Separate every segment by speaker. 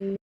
Speaker 1: and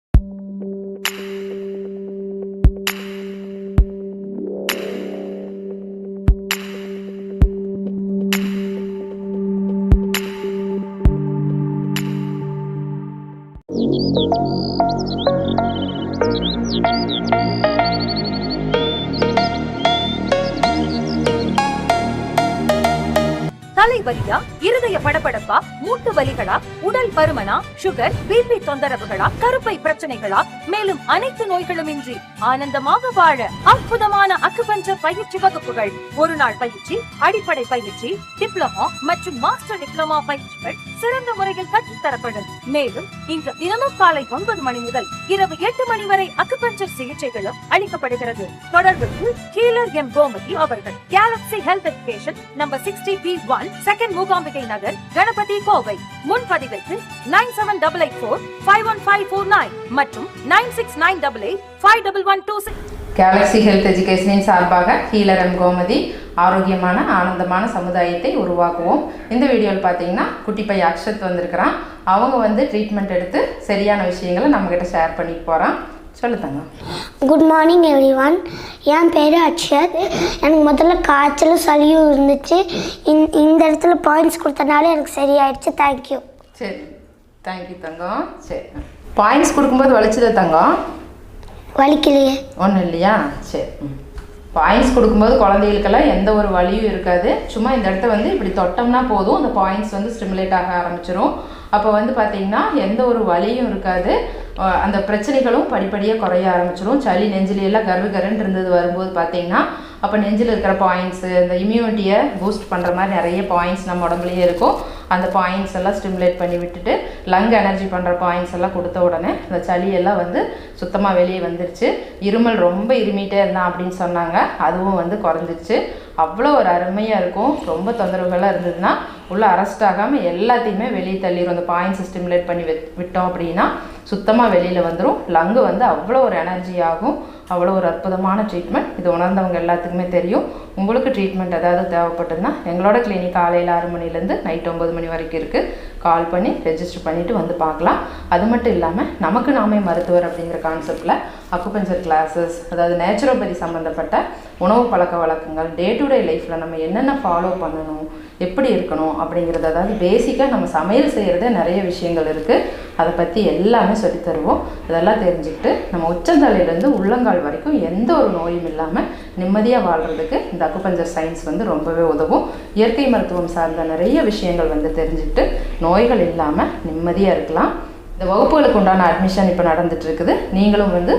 Speaker 1: தலைவலியா இருதய படபடப்பா மூட்டு வலிகளா உடல் பருமனா சுகர் பிபி தொந்தரவுகளா கருப்பை பிரச்சனைகளா மேலும் அனைத்து நோய்களும் இன்றி ஆனந்தமாக வாழ அற்புதமான அக்குபஞ்சர் பயிற்சி வகுப்புகள். ஒரு நாள் பயிற்சி அடிப்படை பயிற்சி டிப்ளமோ மற்றும் மாஸ்டர் டிப்ளமா பயிற்சிகள் சிறந்த முறையில் கற்றுத்தரப்படும். மேலும் இன்று தினமும் காலை ஒன்பது மணி முதல் இரவு எட்டு மணி வரை அக்குபஞ்சர் சிகிச்சைகளும் அளிக்கப்படுகிறது. தொடர்புக்கு கீழர் எம். கோமதி அவர்கள். Galaxy Health Education number sixty B one second Mookambigai Nagar Ganapathy Kovai. முன்பதிவிற்கு nine seven double eight four five one five four nine மற்றும் nine six nine double eight five double one two six.
Speaker 2: Galaxy Health எஜுகேஷனின் சார்பாக healer M. Gomathi ஆரோக்கியமான ஆனந்தமான சமுதாயத்தை உருவாக்குவோம். இந்த வீடியோவில் பார்த்தீங்கன்னா குட்டி பைய அக்ஷத் வந்திருக்கிறான். அவங்க வந்து ட்ரீட்மெண்ட் எடுத்து சரியான விஷயங்களை நம்மக்கிட்ட ஷேர் பண்ணிட்டு போகிறான் சொல்லுத்தாங்க
Speaker 3: குட் மார்னிங் எவ்ரி ஒன் என் பேர் அக்ஷத். எனக்கு முதல்ல காய்ச்சலும் சளியும் இருந்துச்சு. இந்த இந்த இடத்துல பாயிண்ட்ஸ் கொடுத்தனால எனக்கு சரியாயிடுச்சு. தேங்க்யூ
Speaker 2: சரி. தேங்க்யூ தங்கம். சரி. பாயிண்ட்ஸ் கொடுக்கும்போது வலிச்சது தங்கம்?
Speaker 3: வலிக்கலையே.
Speaker 2: ஒன்றும் இல்லையா? சரி. பாயிண்ட்ஸ் கொடுக்கும்போது குழந்தைகளுக்கெல்லாம் எந்த ஒரு வலியும் இருக்காது. சும்மா இந்த இடத்த வந்து இப்படி தொட்டோம்னா போதும் அந்த பாயிண்ட்ஸ் வந்து ஸ்டிமுலேட் ஆக ஆரம்பிச்சிரும். அப்போ வந்து பார்த்தீங்கன்னா எந்த ஒரு வலியும் இருக்காது. அந்த பிரச்சனைகளும் படிப்படியாக குறைய ஆரம்பிச்சிடும் சளி நெஞ்சிலையெல்லாம் எல்லாம் கரு கருன்னு இருந்தது வரும்போது பார்த்திங்கன்னா அப்போ நெஞ்சில் இருக்கிற பாயிண்ட்ஸு இந்த இம்யூனிட்டியை பூஸ்ட் பண்ணுற மாதிரி நிறைய பாயிண்ட்ஸ் நம்ம உடம்புலயே இருக்கும். அந்த பாயிண்ட்ஸ் எல்லாம் ஸ்டிமுலேட் பண்ணி விட்டுட்டு லங் எனர்ஜி பண்ணுற பாயிண்ட்ஸ் எல்லாம் கொடுத்த உடனே அந்த சளியெல்லாம் வந்து சுத்தமாக வெளியே வந்துருச்சு. இருமல் ரொம்ப இருமிட்டே இருந்தான் அப்படின்னு சொன்னாங்க. அதுவும் வந்து குறைஞ்சிருச்சு. அவ்வளோ ஒரு அருமையாக இருக்கும். ரொம்ப தொந்தரவுகளாக இருந்ததுன்னா உள்ளே அரெஸ்ட் ஆகாமல் எல்லாத்தையுமே வெளியே தள்ளிடும் அந்த பாயிண்ட்ஸை ஸ்டிமுலேட் பண்ணி விட்டோம் அப்படின்னா சுத்தமாக வெளியில் வந்துடும் லங்கு வந்து அவ்வளோ ஒரு எனர்ஜி ஆகும். அவ்வளோ ஒரு அற்புதமான ட்ரீட்மெண்ட் இது உணர்ந்தவங்க எல்லாத்துக்குமே தெரியும். உங்களுக்கு ட்ரீட்மெண்ட் ஏதாவது தேவைப்பட்டதுன்னா எங்களோட கிளினிக் காலையில் ஆறு மணிலேருந்து நைட் ஒம்பது மணி வரைக்கும் இருக்குது கால் பண்ணி ரெஜிஸ்டர் பண்ணிவிட்டு வந்து பார்க்கலாம். அது மட்டும் இல்லாமல் நமக்கு நாமே மருத்துவர் அப்படிங்கிற கான்செப்டில் அக்குபஞ்சர் கிளாஸஸ் அதாவது நேச்சுரோபதி சம்மந்தப்பட்ட உணவு பழக்க வழக்கங்கள் டே டு டே லைஃப்பில் நம்ம என்னென்ன ஃபாலோ பண்ணணும் எப்படி இருக்கணும் அப்படிங்கிறது அதாவது பேசிக்காக நம்ம சமையல் செய்கிறதே நிறைய விஷயங்கள் இருக்குது அதை பற்றி எல்லாமே சொல்லித் தருவோம். அதெல்லாம் தெரிஞ்சுக்கிட்டு நம்ம உச்சந்தலையிலேருந்து உள்ளங்கால் வரைக்கும் எந்த ஒரு நோயும் இல்லாமல் நிம்மதியாக வாழ்கிறதுக்கு இந்த அக்குபஞ்சர் சயின்ஸ் வந்து ரொம்பவே உதவும். இயற்கை மருத்துவம் சார்ந்த நிறைய விஷயங்கள் வந்து தெரிஞ்சுக்கிட்டு நோய்கள் இல்லாமல் நிம்மதியாக இருக்கலாம். இந்த வகுப்புகளுக்கு உண்டான அட்மிஷன் இப்போ நடந்துட்டு இருக்குது நீங்களும் வந்து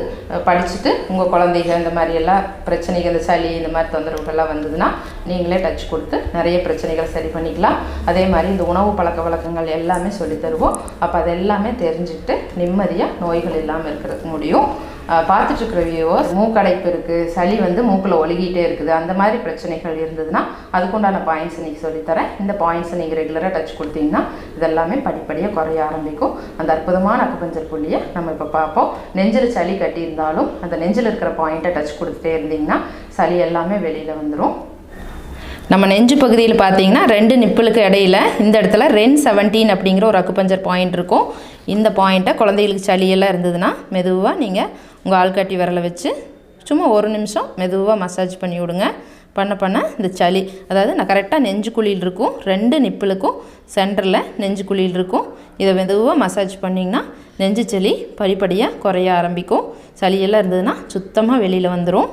Speaker 2: படிச்சுட்டு உங்கள் குழந்தைகள் இந்த மாதிரி எல்லாம் பிரச்சனைகள் இந்த சளி இந்த மாதிரி தொந்தரவுகள்லாம் வந்ததுன்னா நீங்களே டச் கொடுத்து நிறைய பிரச்சனைகள் சரி பண்ணிக்கலாம். அதே மாதிரி இந்த உணவு பழக்க வழக்கங்கள் எல்லாமே சொல்லித்தருவோம் அப்போ அது எல்லாமே தெரிஞ்சுக்கிட்டு நிம்மதியாக நோய்கள் இல்லாமல் இருக்கிறதுக்கு முடியும். அஹ், வியூவர்ஸ் மூக்கடைப்பு இருக்குது சளி வந்து மூக்கில் ஒழுகிட்டே இருக்குது. அந்த மாதிரி பிரச்சனைகள் இருந்ததுன்னா அதுக்குண்டான பாயிண்ட்ஸ் நீங்கள் சொல்லித்தரேன். இந்த பாயிண்ட்ஸை நீங்கள் ரெகுலராக டச் கொடுத்தீங்கன்னா இதெல்லாமே படிப்படியாக குறைய ஆரம்பிக்கும். அந்த அற்புதமான அக்குபஞ்சர் புள்ளியை நம்ம இப்போ பார்ப்போம். நெஞ்சில் சளி கட்டியிருந்தாலும் அந்த நெஞ்சில் இருக்கிற பாயிண்ட்டை டச் கொடுத்துட்டே இருந்தீங்கன்னா சளி எல்லாமே வெளியில் வந்துடும் நம்ம நெஞ்சு பகுதியில் பார்த்தீங்கன்னா ரெண்டு நிப்பிளுக்கு இடையில இந்த இடத்துல ரென் செவன்டீன் அப்படிங்கிற ஒரு அக்குபஞ்சர் பாயிண்ட் இருக்கும். இந்த பாயிண்ட்டை குழந்தைகளுக்கு சளியெல்லாம் இருந்ததுன்னா மெதுவாக நீங்கள் உங்கள் ஆள்காட்டி விரலை வச்சு சும்மா ஒரு நிமிஷம் மெதுவாக மசாஜ் பண்ணி விடுங்க. பண்ண பண்ண இந்த சளி. அதாவது நான் கரெக்டாக நெஞ்சு குழியில் இருக்கும். ரெண்டு நிப்பிளுக்கும் சென்டரில் நெஞ்சு குழியில் இருக்கும். இதை மெதுவாக மசாஜ் பண்ணிங்கன்னா நெஞ்சு சளி படிப்படியாக குறைய ஆரம்பிக்கும். சளியெல்லாம் இருந்ததுன்னா சுத்தமாக வெளியில் வந்துடும்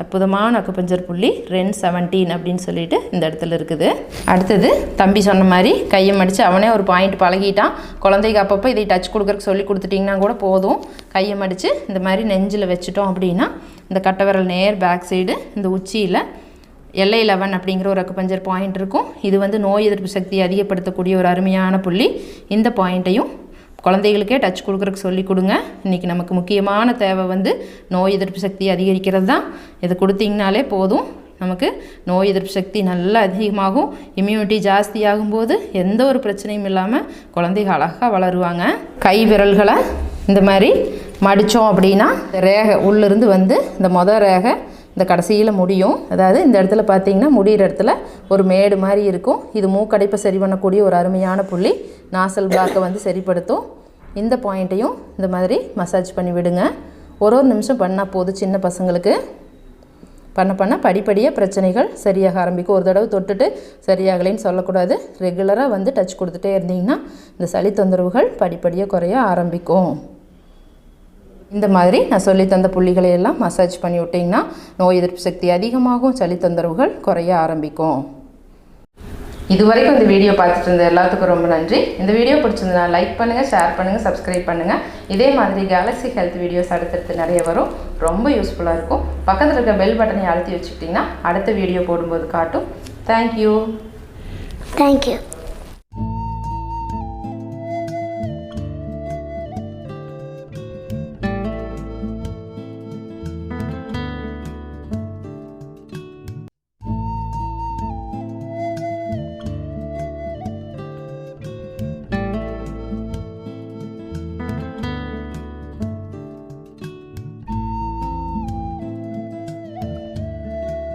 Speaker 2: அற்புதமான அக்குபஞ்சர் புள்ளி ரென் செவன்டீன் அப்படின்னு சொல்லிட்டு இந்த இடத்துல இருக்குது. அடுத்தது தம்பி சொன்ன மாதிரி கையை மடித்து அவனே ஒரு பாயிண்ட் பழகிட்டான். குழந்தைக்கு அப்பப்போ இதை டச் கொடுக்குறக்கு சொல்லி கொடுத்துட்டிங்கன்னா கூட போதும். கையை மடித்து இந்த மாதிரி நெஞ்சில் வச்சுட்டோம் அப்படின்னா இந்த கட்டவரல் நேர் பேக் சைடு இந்த உச்சியில் எல்ஐ லெவன் அப்படிங்கிற ஒரு அக்குபஞ்சர் பாயிண்ட் இருக்கும். இது வந்து நோய் எதிர்ப்பு சக்தியை அதிகப்படுத்தக்கூடிய ஒரு அருமையான புள்ளி. இந்த பாயிண்ட்டையும் குழந்தைகளுக்கே டச் கொடுக்குறக்கு சொல்லி கொடுங்க. இன்றைக்கி நமக்கு முக்கியமான தேவை வந்து நோய் எதிர்ப்பு சக்தி அதிகரிக்கிறது தான். இதை கொடுத்தீங்கனாலே போதும். நமக்கு நோய் எதிர்ப்பு சக்தி நல்லா அதிகமாகும். இம்யூனிட்டி ஜாஸ்தியாகும் போது எந்த ஒரு பிரச்சனையும் இல்லாமல் குழந்தைங்க அழகாக வளருவாங்க. கை விரல்களை இந்த மாதிரி மடித்தோம் அப்படின்னா ரேகை உள்ளிருந்து வந்து இந்த மொதல் ரேகை இந்த கடைசியில் முடியும். அதாவது இந்த இடத்துல பார்த்தீங்கன்னா முடிகிற இடத்துல ஒரு மேடு மாதிரி இருக்கும். இது மூக்கடைப்பை சரி பண்ணக்கூடிய ஒரு அருமையான புள்ளி. நாசல் பிளாக்கை வந்து சரிப்படுத்தும். இந்த பாயிண்ட்டையும் இந்த மாதிரி மசாஜ் பண்ணி விடுங்க. ஒரு ஒரு நிமிஷம் பண்ணால் போதும் சின்ன பசங்களுக்கு. பண்ண பண்ண படிப்படியாக பிரச்சனைகள் சரியாக ஆரம்பிக்கும். ஒரு தடவை தொட்டுட்டு சரியாகலைன்னு சொல்லக்கூடாது. ரெகுலராக வந்து டச் கொடுத்துட்டே இருந்தீங்கன்னா இந்த சளி தொந்தரவுகள் படிப்படியாக குறைய ஆரம்பிக்கும். இந்த மாதிரி நான் சொல்லி தந்த புள்ளிகளை எல்லாம் மசாஜ் பண்ணி விட்டிங்கன்னா நோய் எதிர்ப்பு சக்தி அதிகமாகும் சளி தொந்தரவுகள் குறைய ஆரம்பிக்கும். இதுவரைக்கும் இந்த வீடியோ பார்த்துட்டு இருந்த எல்லாத்துக்கும் ரொம்ப நன்றி. இந்த வீடியோ பிடிச்சிருந்தனா லைக் பண்ணுங்கள் ஷேர் பண்ணுங்கள் சப்ஸ்கிரைப் பண்ணுங்கள் இதே மாதிரி கேலக்ஸி ஹெல்த் வீடியோஸ் அடுத்தடுத்து நிறைய வரும். ரொம்ப யூஸ்ஃபுல்லாக இருக்கும். பக்கத்தில் இருக்க பெல் பட்டனை அழுத்தி வச்சுக்கிட்டிங்கன்னா அடுத்த வீடியோ போடும்போது காட்டும். Thank you
Speaker 3: thank you